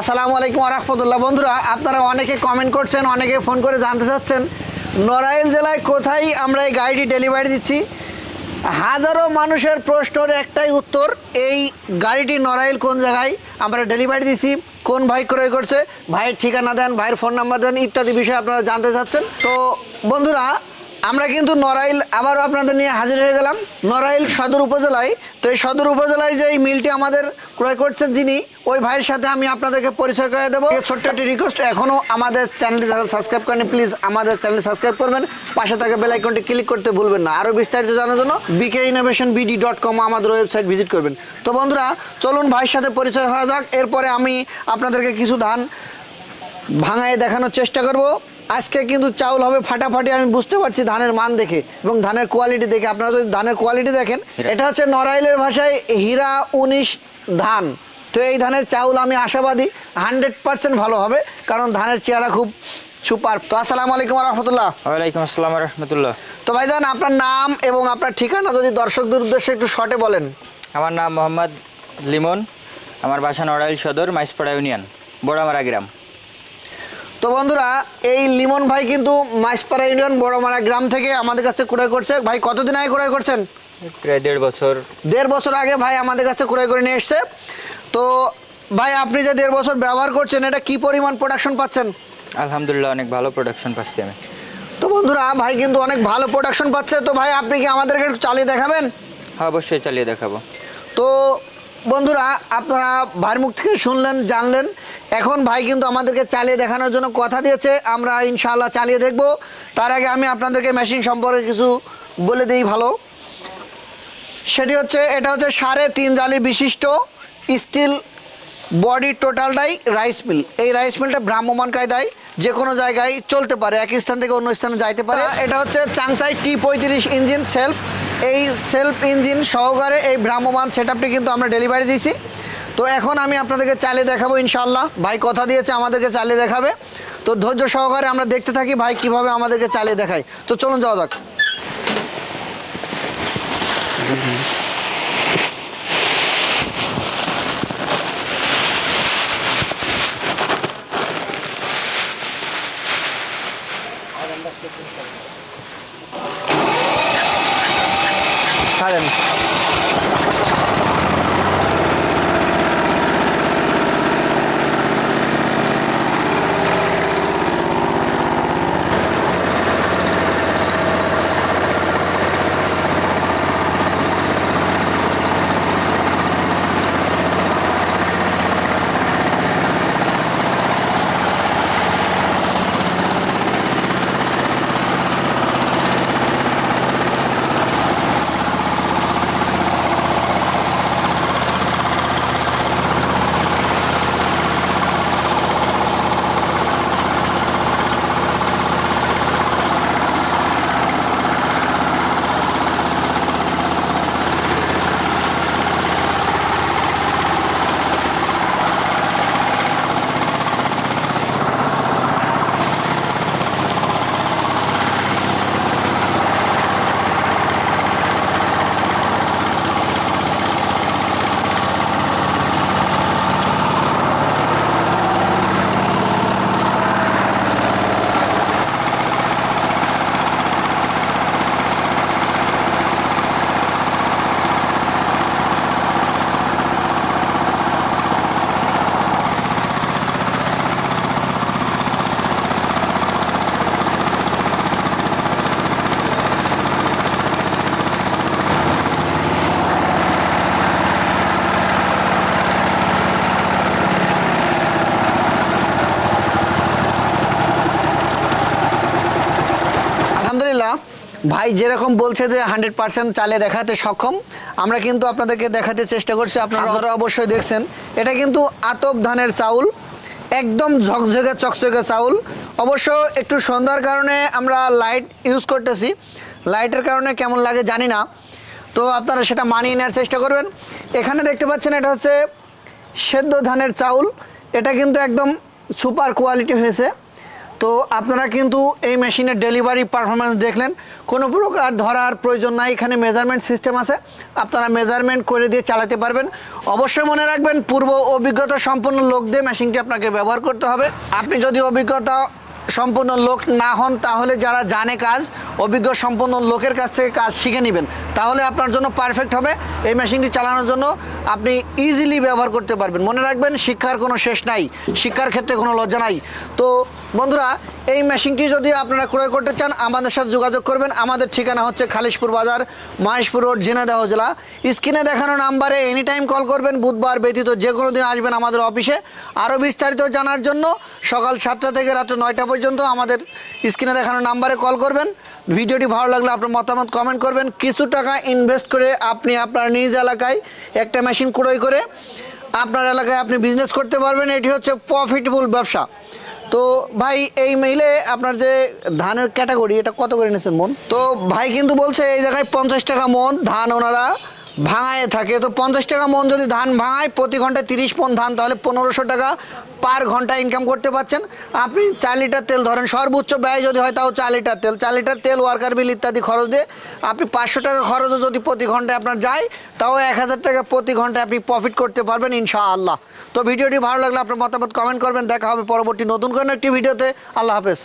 আসসালামু আলাইকুম রহমতুল্লাহ। বন্ধুরা, আপনারা অনেকে কমেন্ট করছেন, অনেকে ফোন করে জানতে চাচ্ছেন, নড়াইল জেলায় কোথায় আমরা এই গাড়িটি ডেলিভারি দিচ্ছি? হাজারো মানুষের প্রশ্নের একটাই উত্তর, এই গাড়িটি নড়াইল কোন জায়গায় আমরা ডেলিভারি দিছি কোন ভাই ক্রয় করছে, ভাইয়ের ঠিকানা দেন, ভাইয়ের ফোন নাম্বার দেন, ইত্যাদি বিষয়ে আপনারা জানতে চাচ্ছেন। তো বন্ধুরা আমরা কিন্তু নড়াইল আবারও আপনাদের নিয়ে হাজির হয়ে গেলাম। নড়াইল সদর উপজেলায়। তো এই সদর উপজেলায় যে এই মিলটি আমাদের ক্রয় করছেন যিনি, ওই ভাইয়ের সাথে আমি আপনাদেরকে পরিচয় করে দেবো। ছোট্ট একটি রিকোয়েস্ট এখনও আমাদের চ্যানেলটি সাবস্ক্রাইব করেন প্লিজ আমাদের চ্যানেল সাবস্ক্রাইব করবেন। পাশে থাকা বেল আইকনটি ক্লিক করতে ভুলবেন না। আরও বিস্তারিত জানার জন্য BK innovation BD dot com আমাদের ওয়েবসাইট ভিজিট করবেন। তো বন্ধুরা, চলুন ভাইয়ের সাথে পরিচয় হওয়া যাক। এরপরে আমি আপনাদেরকে কিছু ধান ভাঙায় দেখানোর চেষ্টা করব। আজকে কিন্তু চাউল হবে ফাটাফাটি আমি বুঝতে পারছি ধানের মান দেখে এবং ধানের কোয়ালিটি দেখে। আপনারা যদি ধানের কোয়ালিটি দেখেন এটা হচ্ছে নড়াইলের ভাষায় হীরা উনিশ ধান। তো এই ধানের চাউল আমি আশাবাদী হান্ড্রেড পার্সেন্ট ভালো হবে কারণ ধানের চেহারা খুব সুপার তো আসসালামু আলাইকুম রহমতুল্লাহ। ওয়ালাইকুম আসসালাম রহমতুল্লাহ। তো ভাই ভাইজান আপনার নাম এবং আপনার ঠিকানা যদি দর্শকদের উদ্দেশ্যে একটু শর্টে বলেন। আমার নাম মোহাম্মদ লিমন আমার বাসা নড়াইল সদর মাইসপাড়া ইউনিয়ন বড়ামারা গ্রাম। তো বন্ধুরা এই লিমন ভাই কিন্তু মাইসপাড়া ইউনিয়ন বড়মারা গ্রাম থেকে আমাদের কাছে ক্রয় করছে। ভাই কতদিন আগে ক্রয় করছেন? প্রায় দেড় বছর। দেড় বছর আগে ভাই আমাদের কাছে ক্রয় করে নিয়ে এসছে। তো ভাই আপনি যে দেড় বছর ব্যবহার করছেন এটা কি পরিমাণ প্রোডাকশন পাচ্ছেন? আলহামদুলিল্লাহ অনেক ভালো প্রোডাকশন পাচ্ছি আমি। তো বন্ধুরা ভাই কিন্তু অনেক ভালো প্রোডাকশন পাচ্ছে। তো ভাই আপনি কি আমাদেরকে একটু চালিয়ে দেখাবেন? হ্যাঁ অবশ্যই চালিয়ে দেখাবো। তো বন্ধুরা আপনারা ভাইয়ের মুখ থেকে শুনলেন জানলেন। এখন ভাই কিন্তু আমাদেরকে চালিয়ে দেখানোর জন্য কথা দিয়েছে। আমরা ইনশাআল্লাহ চালিয়ে দেখব। তার আগে আমি আপনাদেরকে মেশিন সম্পর্কে কিছু বলে দিই ভালো। সেটি হচ্ছে এটা হচ্ছে সাড়ে তিন জালি বিশিষ্ট স্টিল বডি টোটালটাই রাইস মিল এই রাইস মিলটা ভ্রাম্যমান কায়দায় যে কোনো জায়গায় চলতে পারে এক স্থান থেকে অন্য স্থানে যাইতে পারে। এটা হচ্ছে চাংসাই টি পঁয়ত্রিশ ইঞ্জিন সেলফ এই সেলফ ইঞ্জিন সহকারে এই ভ্রাম্যমান সেট কিন্তু আমরা ডেলিভারি দিয়েছি। তো এখন আমি আপনাদেরকে চালিয়ে দেখাবো ইনশাল্লাহ ভাই কথা দিয়েছে, আমাদেরকে চালিয়ে দেখাবে। তো ধৈর্য সহকারে আমরা দেখতে থাকি ভাই কীভাবে আমাদেরকে চালিয়ে দেখায়। তো চলুন যাওয়া যাক। ছাড়েন আলহামদুলিল্লাহ। ভাই যেরকম বলছে যে হান্ড্রেড পার্সেন্ট চালে দেখাতে সক্ষম আমরা কিন্তু আপনাদেরকে দেখাতে চেষ্টা করছি আপনারা আপনারা অবশ্যই দেখছেন। এটা কিন্তু আতপ ধানের চাউল একদম ঝকঝকে চকচকে চাউল। অবশ্য একটু সন্ধ্যার কারণে আমরা লাইট ইউজ করতেছি। লাইটের কারণে কেমন লাগে জানি না। তো আপনারা সেটা মানিয়ে নেওয়ার চেষ্টা করবেন। এখানে দেখতে পাচ্ছেন এটা হচ্ছে সেদ্ধ ধানের চাউল। এটা কিন্তু একদম সুপার কোয়ালিটি হয়েছে। তো আপনারা কিন্তু এই মেশিনের ডেলিভারি পারফরমেন্স দেখলেন। কোনো প্রকার ধরার প্রয়োজন নাই, এখানে মেজারমেন্ট সিস্টেম আছে। আপনারা মেজারমেন্ট করে দিয়ে চালাতে পারবেন। অবশ্যই মনে রাখবেন, পূর্ব অভিজ্ঞতা সম্পন্ন লোক দিয়ে মেশিনটি আপনাকে ব্যবহার করতে হবে। আপনি যদি অভিজ্ঞতা সম্পূর্ণ লোক না হন, তাহলে যারা জানে কাজ, অভিজ্ঞ সম্পন্ন লোকের কাছ থেকে কাজ শিখে নেবেন। তাহলে আপনার জন্য পারফেক্ট হবে। এই মেশিনটি চালানোর জন্য আপনি ইজিলি ব্যবহার করতে পারবেন। মনে রাখবেন, শিক্ষার কোনো শেষ নাই। শিক্ষার ক্ষেত্রে কোনো লজ্জা নাই। তো বন্ধুরা, এই মেশিনটি যদি আপনারা ক্রয় করতে চান, আমাদের সাথে যোগাযোগ করবেন। আমাদের ঠিকানা হচ্ছে খালিশপুর বাজার, মহেশপুর রোড ঝিনাইদহ জেলা। স্ক্রিনে দেখানো নাম্বারে এনি টাইম কল করবেন, বুধবার ব্যতীত যে কোনো দিন আসবেন আমাদের অফিসে। আরও বিস্তারিত জানার জন্য সকাল সাতটা থেকে রাত্রে নয়টা পর্যন্ত আমাদের স্ক্রিনে দেখানো নাম্বারে কল করবেন। ভিডিওটি ভালো লাগলে আপনার মতামত কমেন্ট করবেন। কিছু টাকা ইনভেস্ট করে আপনি আপনার নিজ এলাকায় একটা মেশিন ক্রয় করে আপনার এলাকায় আপনি বিজনেস করতে পারবেন। এটি হচ্ছে প্রফিটেবল ব্যবসা। তো ভাই, এই মেইলে আপনার যে ধানের ক্যাটাগরি এটা কত করে নিয়েছেন মন? তো ভাই কিন্তু বলছে এই জায়গায় পঞ্চাশ টাকা মন, ধান ওনারা ভাঙায় থাকে। তো পঞ্চাশ টাকা মন যদি ধান ভাঙায়, প্রতি ঘন্টায় তিরিশ মন ধান, তাহলে পনেরোশো টাকা পার ঘণ্টা ইনকাম করতে পারছেন আপনি চার লিটার তেল ধরেন, সর্বোচ্চ ব্যয় যদি হয় তাও চার লিটার তেল। চার লিটার তেল ওয়ার্কার বিল ইত্যাদি খরচ দিয়ে আপনি পাঁচশো টাকা খরচও যদি প্রতি ঘন্টায় আপনার যায়, তাও এক হাজার টাকা প্রতি ঘন্টায় আপনি প্রফিট করতে পারবেন ইনশাআল্লাহ। তো ভিডিওটি ভালো লাগলে আপনার মতামত কমেন্ট করবেন। দেখা হবে পরবর্তী নতুন কোনো একটি ভিডিওতে। আল্লাহ হাফেজ।